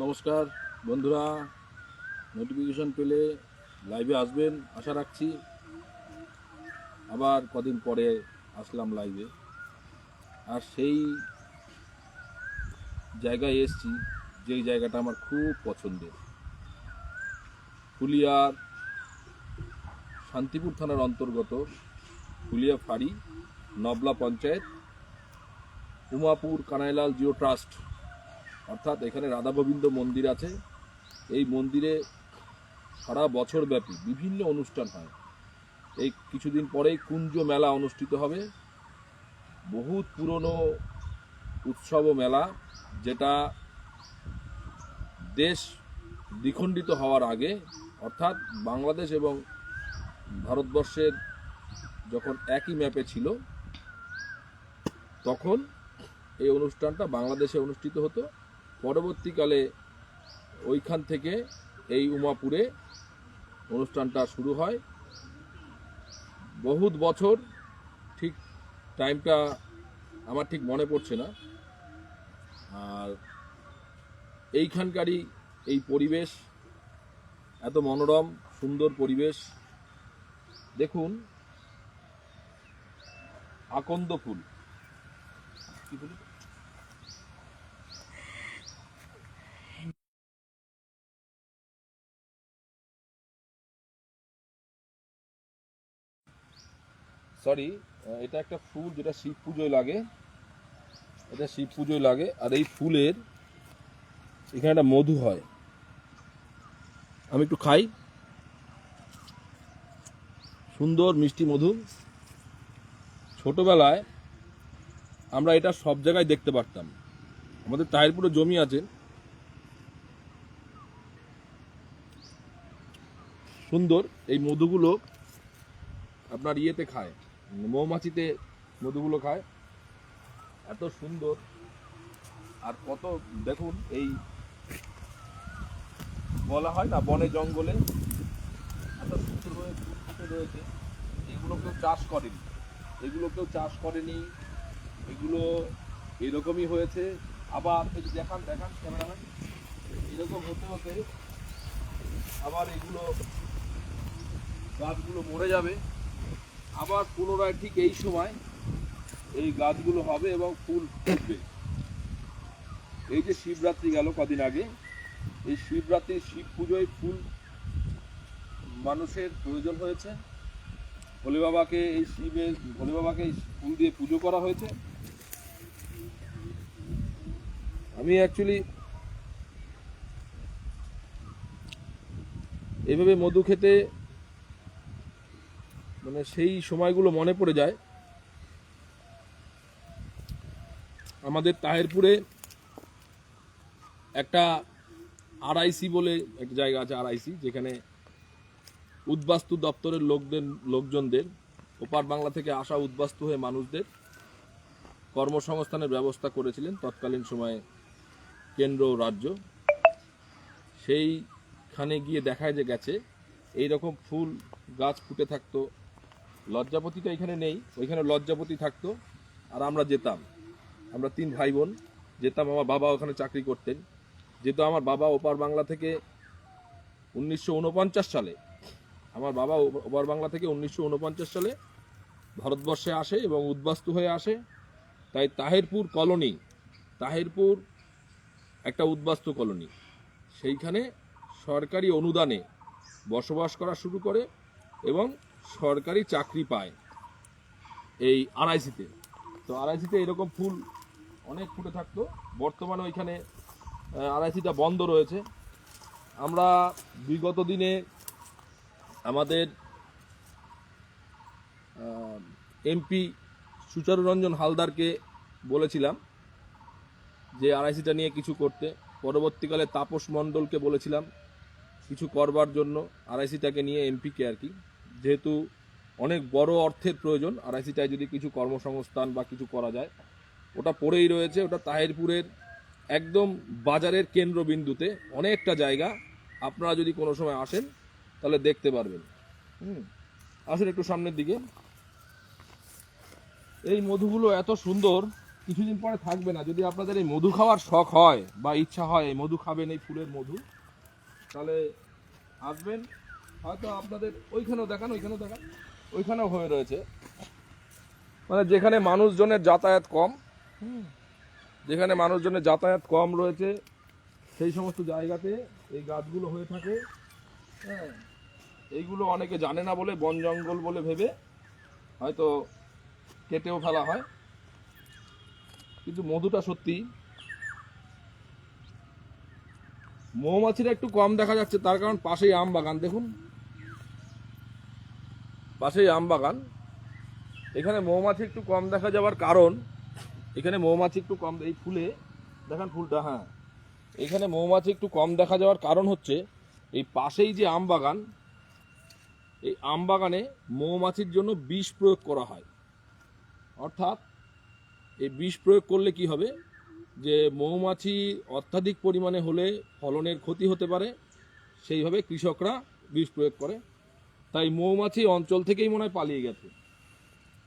নমস্কার, বন্ধুরা নোটিফিকেশন পেলে লাইভে আসবেন, আশা রাখছি। আবার কদিন পরে আসলাম লাইভে আর সেই জায়গায় এসছি যেই জায়গাটা আমার খুব পছন্দের। ফুলিয়ার শান্তিপুর থানার অন্তর্গত ফুলিয়া ফাঁড়ি, নবলা পঞ্চায়েত, উমাপুর কানাইলাল জিও ট্রাস্ট অর্থাৎ এখানে রাধা গোবিন্দ মন্দির আছে। এই মন্দিরে সারা বছর ব্যাপী বিভিন্ন অনুষ্ঠান হয়। এই কিছুদিন পরেই কুঞ্জ মেলা অনুষ্ঠিত হবে। বহুত পুরনো উৎসব মেলা, যেটা দেশ দ্বিখণ্ডিত হওয়ার আগে, অর্থাৎ বাংলাদেশ এবং ভারতবর্ষের যখন একই ম্যাপে ছিল, তখন এই অনুষ্ঠানটা বাংলাদেশে অনুষ্ঠিত হতো। পরবর্তীকালে ওইখান থেকে এই উমাপুরে অনুষ্ঠানটা শুরু হয়। বহুত বছর ঠিক টাইমটা আমার ঠিক মনে পড়ছে না। আর এইখানকারই এই পরিবেশ, এত মনোরম, সুন্দর পরিবেশ। দেখুন, আকন্দ ফুল। কি ফুল? সরি এটা একটা ফুল যেটা শিব পুজোয় লাগে। এটা শিব পুজোয় লাগে, আর এই ফুলের এখানে একটা মধু হয়। আমি একটু খাই। সুন্দর মিষ্টি মধু। ছোটবেলায় আমরা এটা সব জায়গায় দেখতে পারতাম। আমাদের তাহিরপুরে জমি আছে। সুন্দর, এই মধুগুলো আপনার ইয়েতে খায়। মৌমাছিতে মধুগুলো খায়। এত সুন্দর। আর কত, দেখুন, এই বলা হয় না, বনে জঙ্গলে এত সুন্দর রয়েছে। এগুলো কেউ চাষ করেনি। এগুলো কেউ চাষ করেনি। এগুলো এরকমই হয়েছে। আবার এই দেখান দেখান ক্যামেরাম্যান। এরকম হতে হতে আবার এগুলো গাছগুলো মরে যাবে। আবার পুনরায় ঠিক এই সময় এই গাছগুলো হবে এবং ফুল ফুটবে। এই যে শিবরাত্রি গেল কদিন আগে, এই শিবরাত্রি শিব পুজোয় ফুল মানুষের প্রয়োজন হয়েছে। ভোলে বাবাকে এই শিবের ভোলে বাবাকে ফুল দিয়ে পুজো করা হয়েছে। আমি অ্যাকচুয়ালি এভাবে মধু খেতে মানে সেই সময়গুলো মনে পড়ে যায়। আমাদের তাহেরপুরে একটা আরআইসি বলে একটা জায়গা আছে আরআইসি, যেখানে উদ্বাস্তু দপ্তরের লোকদের, লোকজনদের, ওপার বাংলা থেকে আসা উদ্বাস্তু হয়ে মানুষদের কর্মসংস্থানের ব্যবস্থা করেছিলেন তৎকালীন সময়ে কেন্দ্র রাজ্য। সেইখানে গিয়ে দেখায় যে গেছে এই রকম ফুল গাছ ফুটে থাকতো লজ্জাপতিটা এখানে নেই, ওইখানে লজ্জাপতি থাকতো, আর আমরা যেতাম। আমরা তিন ভাই বোন যেতাম, আমার বাবা ওখানে চাকরি করতেন। যেহেতু আমার বাবা ওপার বাংলা থেকে উনিশশো উনপঞ্চাশ সালে, আমার বাবা ওপার বাংলা থেকে উনিশশো উনপঞ্চাশ সালে ভারতবর্ষে আসে এবং উদ্বাস্তু হয়ে আসে। তাই তাহেরপুর কলোনি, তাহেরপুর একটা উদ্বাস্তু কলোনি। সেইখানে সরকারি অনুদানে বসবাস করা শুরু করে এবং সরকারি চাকরি পায় এই আড়াইসিতে তো আড়াইসিতে এরকম ফুল অনেক ফুটে থাকতো। বর্তমানে ওইখানে আড়াইসিটা বন্ধ রয়েছে। আমরা বিগত দিনে আমাদের এমপি সুচারুরঞ্জন হালদারকে বলেছিলাম যে আড়াইসিটা নিয়ে কিছু করতে। পরবর্তীকালে তাপস মণ্ডলকে বলেছিলাম কিছু করবার জন্য আড়াইসিটাকে নিয়ে এমপিকে আর কি। যেহেতু অনেক বড় অর্থের প্রয়োজন আড়াইসিটায় যদি কিছু কর্মসংস্থান বা কিছু করা যায়, ওটা পড়েই রয়েছে, ওটা তাহিরপুরের একদম বাজারের কেন্দ্রবিন্দুতে অনেকটা জায়গা, আপনারা যদি কোনো সময় আসেন, তাহলে দেখতে পারবেন। হুম, আসুন একটু সামনের দিকে। এই মধুগুলো এত সুন্দর, কিছুদিন পরে থাকবে না। যদি আপনাদের এই মধু খাওয়ার শখ হয় বা ইচ্ছা হয়, এই মধু খাবেন, এই ফুলের মধু, তাহলে আসবেন। হয়তো আপনাদের ওইখানেও দেখান ওইখানেও দেখান। ওইখানেও হয়ে রয়েছে। মানে যেখানে মানুষজনের যাতায়াত কম যেখানে মানুষজনের যাতায়াত কম রয়েছে, সেই সমস্ত জায়গাতে এই গাছগুলো হয়ে থাকে। হ্যাঁ এইগুলো অনেকে জানে না বলে, বন জঙ্গল বলে ভেবে হয়তো কেটেও ফেলা হয়। কিন্তু মধুটা সত্যি। মৌমাছিরা একটু কম দেখা যাচ্ছে, তার কারণ পাশেই আম বাগান। দেখুন পাশেই আম বাগান এখানে মৌমাছি একটু কম দেখা যাওয়ার কারণ, এখানে মৌমাছি একটু কম, এই ফুলে, দেখান ফুলটা হ্যাঁ। এখানে মৌমাছি একটু কম দেখা যাওয়ার কারণ হচ্ছে, এই পাশেই যে আম বাগান এই আম বাগানে মৌমাছির জন্য বিষ প্রয়োগ করা হয়। অর্থাৎ, এই বিষ প্রয়োগ করলে কি হবে? যে মৌমাছি অত্যাধিক পরিমাণে হলে ফলনের ক্ষতি হতে পারে, সেইভাবে কৃষকরা বিষ প্রয়োগ করে। তাই মৌমাছি অঞ্চল থেকেই মনে হয় পালিয়ে গেছে।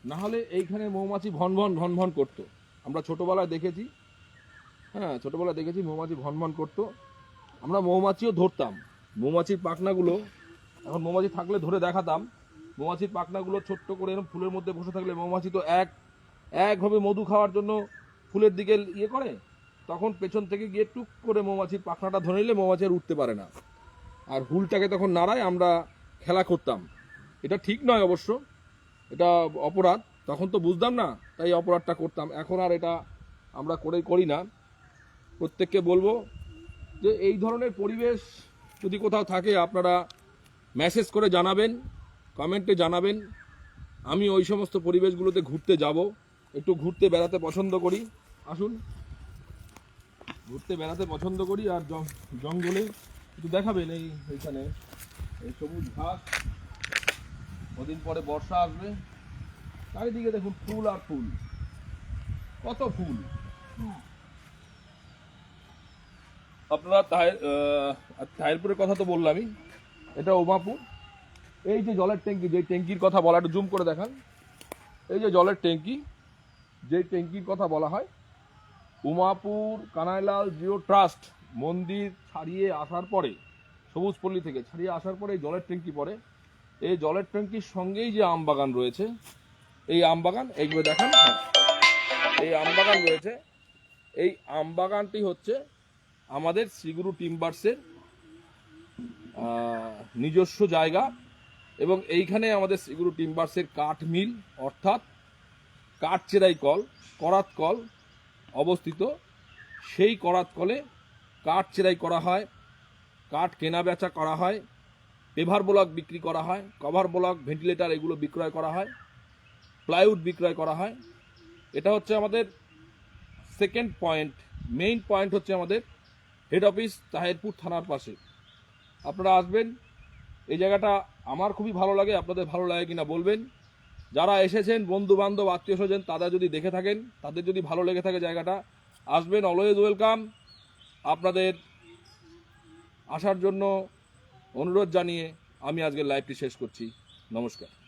না হলে এইখানে মৌমাছি ভন ভন ভন ভন করতো। আমরা ছোটোবেলায় দেখেছি হ্যাঁ ছোটোবেলায় দেখেছি মৌমাছি ভন ভন করতো। আমরা মৌমাছিও ধরতাম। মৌমাছির পাখনাগুলো, এখন মৌমাছি থাকলে ধরে দেখাতাম। মৌমাছির পাখনাগুলো ছোট্ট করে এরকম ফুলের মধ্যে বসে থাকলে মৌমাছি তো এক একভাবে মধু খাওয়ার জন্য ফুলের দিকে ইয়ে করে। তখন পেছন থেকে গিয়ে টুক করে মৌমাছির পাখনাটা ধরে নিলে মৌমাছি আর উঠতে পারে না। আর হুলটাকে তখন নাড়ায়, আমরা খেলা করতাম। এটা ঠিক নয় অবশ্য। এটা অপরাধ। তখন তো বুঝতাম না, তাই অপরাধটা করতাম। এখন আর এটা আমরা করে করি না। প্রত্যেককে বলব যে এই ধরনের পরিবেশ যদি কোথাও থাকে, আপনারা মেসেজ করে জানাবেন কমেন্টে জানাবেন। আমি ওই সমস্ত পরিবেশগুলোতে ঘুরতে যাব। একটু ঘুরতে বেড়াতে পছন্দ করি। আসুন। ঘুরতে বেড়াতে পছন্দ করি আর জঙ্গলে একটু দেখাবেন এই, এইখানে। এই সবুজ ঘাস। কদিন পরে বর্ষা আসবে। চারিদিকে দেখুন ফুল আর ফুল। কত ফুল? আপনারা তাহের আহ, কথা তো বললামই। এটা ওমাপুর এই যে জলের ট্যাঙ্কি যে ট্যাঙ্কির কথা বলা একটু জুম করে দেখান। এই যে জলের ট্যাঙ্কি যে ট্যাঙ্কির কথা বলা হয় উমাপুর কানাইলাল জিও ট্রাস্ট মন্দির ছাড়িয়ে আসার পরে সবুজপল্লী থেকে ছাড়িয়ে আসার পরে এই জলের ট্যাঙ্কি পড়ে এই জলের ট্যাঙ্কির সঙ্গেই যে আম বাগান রয়েছে, এই আম বাগান এইগুলো দেখান। এই আম বাগান রয়েছে। এই আম বাগানটি হচ্ছে আমাদের শ্রীগুরু টিম্বার্সের নিজস্ব জায়গা এবং এইখানে আমাদের শ্রীগুরু টিম্বার্সের কাঠ মিল, অর্থাৎ কাঠ চেরাই কল, করাত কল অবস্থিত। সেই করাত কলে কাঠ চেরাই করা হয়। কাঠ কেনা বেচা করা হয়, পেভার ব্লক বিক্রি করা হয়, কভার ব্লক, ভেন্টিলেটার এগুলো বিক্রয় করা হয়, প্লাইউড বিক্রয় করা হয়। এটা হচ্ছে আমাদের সেকেন্ড পয়েন্ট মেইন পয়েন্ট হচ্ছে আমাদের হেড অফিস তাহেরপুর থানার পাশে। আপনারা আসবেন, এই জায়গাটা আমার খুবই ভালো লাগে, আপনাদের ভালো লাগে কিনা বলবেন। যারা এসেছেন বন্ধু বান্ধব আত্মীয় স্বজন তারা যদি দেখে থাকেন, তাদের যদি ভালো লেগে থাকে জায়গাটা, আসবেন অলওয়েজ ওয়েলকাম আপনাদের আসার জন্য অনুরোধ জানিয়ে আমি আজকের লাইভটি শেষ করছি। নমস্কার।